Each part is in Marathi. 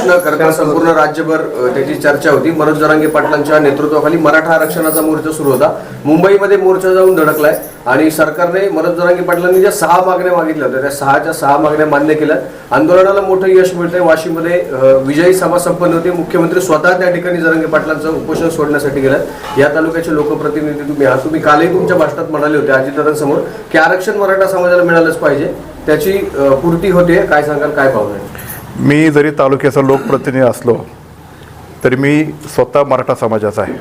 खरं तर संपूर्ण राज्यभर त्याची चर्चा होती. मनोज जरांगे पाटलांच्या नेतृत्वाखाली मराठा आरक्षणाचा मोर्चा सुरू होता. मुंबईमध्ये मोर्चा जाऊन धडकलाय आणि सरकारने मनोज जरांगे पाटलांनी ज्या सहा मागण्या मागितल्या होत्या त्या सहाच्या सहा मागण्या मान्य केल्या. आंदोलनाला मोठं यश मिळतंय. वाशीमध्ये विजयी सभा संपन्न होती. मुख्यमंत्री स्वतः त्या ठिकाणी जरांगे पाटलांचं उपोषण सोडण्यासाठी गेल्यात या तालुक्याचे लोकप्रतिनिधी तुम्ही आहात. तुम्ही कालही तुमच्या भाषणात म्हणाले होते अजितदादांसमोर की आरक्षण मराठा समाजाला मिळालंच पाहिजे. त्याची पूर्ती होते. काय सांगाल? काय पाहून मी जरी तालुक्याचा लोकप्रतिनिधी असलो तरी मी स्वतः मराठा समाजाचा आहे.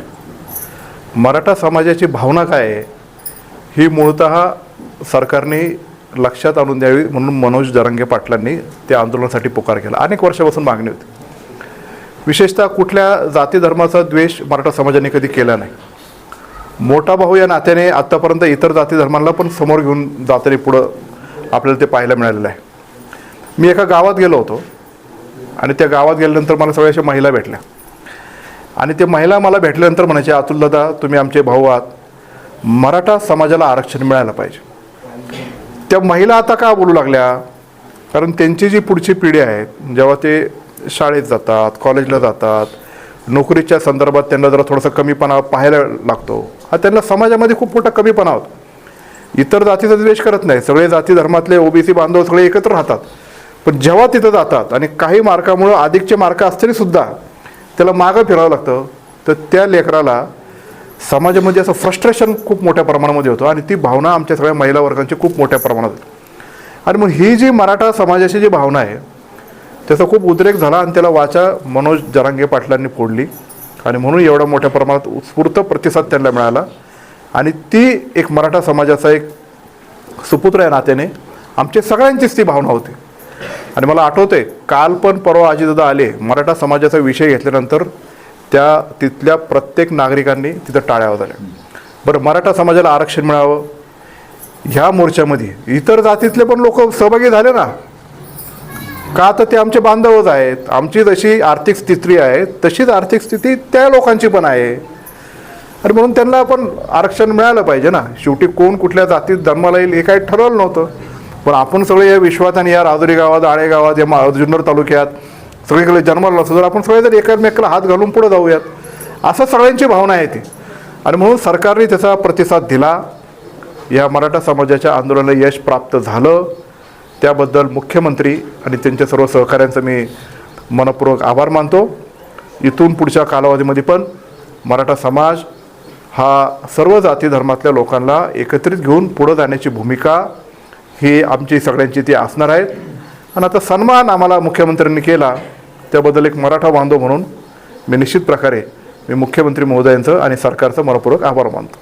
मराठा समाजाची भावना काय आहे? ही मूळत सरकारने लक्षात आणून द्यावी म्हणून मनोज जरांगे पाटलांनी त्या आंदोलनासाठी पुकार केला. अनेक वर्षापासून मागणी होती. विशेषतः कुठल्या जाती धर्माचा द्वेष मराठा समाजाने कधी केला नाही. मोठा भाऊ या नात्याने आत्तापर्यंत इतर जाती धर्मांना पण समोर घेऊन जाताना पुढं आपल्याला ते पाहायला मिळालेलं आहे. मी एका गावात गेलो होतो. आणि त्या गावात गेल्यानंतर मला सगळ्या अशा महिला भेटल्या. आणि ते महिला मला भेटल्यानंतर म्हणायचे अतुल दादा तुम्ही आमचे भाऊ आहात. मराठा समाजाला आरक्षण मिळायला पाहिजे. त्या महिला आता का बोलू लागल्या? कारण त्यांची जी पुढची पिढी आहे जेव्हा ते शाळेत जातात कॉलेजला जातात नोकरीच्या संदर्भात त्यांना जरा थोडासा कमीपणा पाहायला लागतो. हा त्यांना समाजामध्ये खूप मोठा कमीपणा होतो. इतर जातीचा द्वेष करत नाही सगळे जाती धर्मातले ओबीसी बांधव सगळे एकत्र राहतात. पण जेव्हा तिथं जातात आणि काही मार्कामुळं अधिकचे मार्क असतरी सुद्धा त्याला मागं फिरावं लागतं. तर त्या लेकराला समाजामध्ये असं फ्रस्ट्रेशन खूप मोठ्या प्रमाणामध्ये होतं आणि ती भावना आमच्या सगळ्या महिला वर्गांची खूप मोठ्या प्रमाणात होती. आणि मग ही जी मराठा समाजाची जी भावना आहे त्याचा खूप उद्रेक झाला आणि त्याला वाचा मनोज जरांगे पाटलांनी फोडली. आणि म्हणून एवढा मोठ्या प्रमाणात उत्स्फूर्त प्रतिसाद त्यांना मिळाला. आणि ती एक मराठा समाजाचा एक सुपुत्र या नात्याने आमच्या सगळ्यांचीच ती भावना होती. आणि मला आठवते काल पण परवा आजीदादा आले मराठा समाजाचा विषय घेतल्यानंतर त्या तिथल्या प्रत्येक नागरिकांनी तिथं टाळ्या वाजवल्या. बरं मराठा समाजाला आरक्षण मिळावं ह्या मोर्चामध्ये इतर जातीतले पण लोक सहभागी झाले ना? का तर ते आमचे बांधवच आहेत आमची जशी आर्थिक स्थिती आहे तशीच आर्थिक स्थिती त्या लोकांची पण आहे. आणि म्हणून त्यांना आपण आरक्षण मिळालं पाहिजे ना? शेवटी कोण कुठल्या जातीत जन्माला येईल हे काही ठरवलं नव्हतं. पण आपण सगळे या विश्वात आणि या राजुरी गावात आळे गावात या मा जुन्नर तालुक्यात सगळीकडे जन्माला असतो जर आपण सगळे जर एकमेकाला हात घालून पुढे जाऊयात. असं सगळ्यांची भावना आहे ती. आणि म्हणून सरकारने त्याचा प्रतिसाद दिला. या मराठा समाजाच्या आंदोलनाला यश प्राप्त झालं. त्याबद्दल मुख्यमंत्री आणि त्यांच्या सर्व सहकाऱ्यांचं मी मनपूर्वक आभार मानतो. इथून पुढच्या कालावधीमध्ये पण मराठा समाज हा सर्व जाती धर्मातल्या लोकांना एकत्रित घेऊन पुढं जाण्याची भूमिका ही आमची सगळ्यांची ती असणार आहे. आणि आता सन्मान आम्हाला मुख्यमंत्र्यांनी केला त्याबद्दल एक मराठा बांधव म्हणून मी निश्चित प्रकारे मी मुख्यमंत्री महोदयांचं आणि सरकारचं मनपूर्वक आभार मानतो.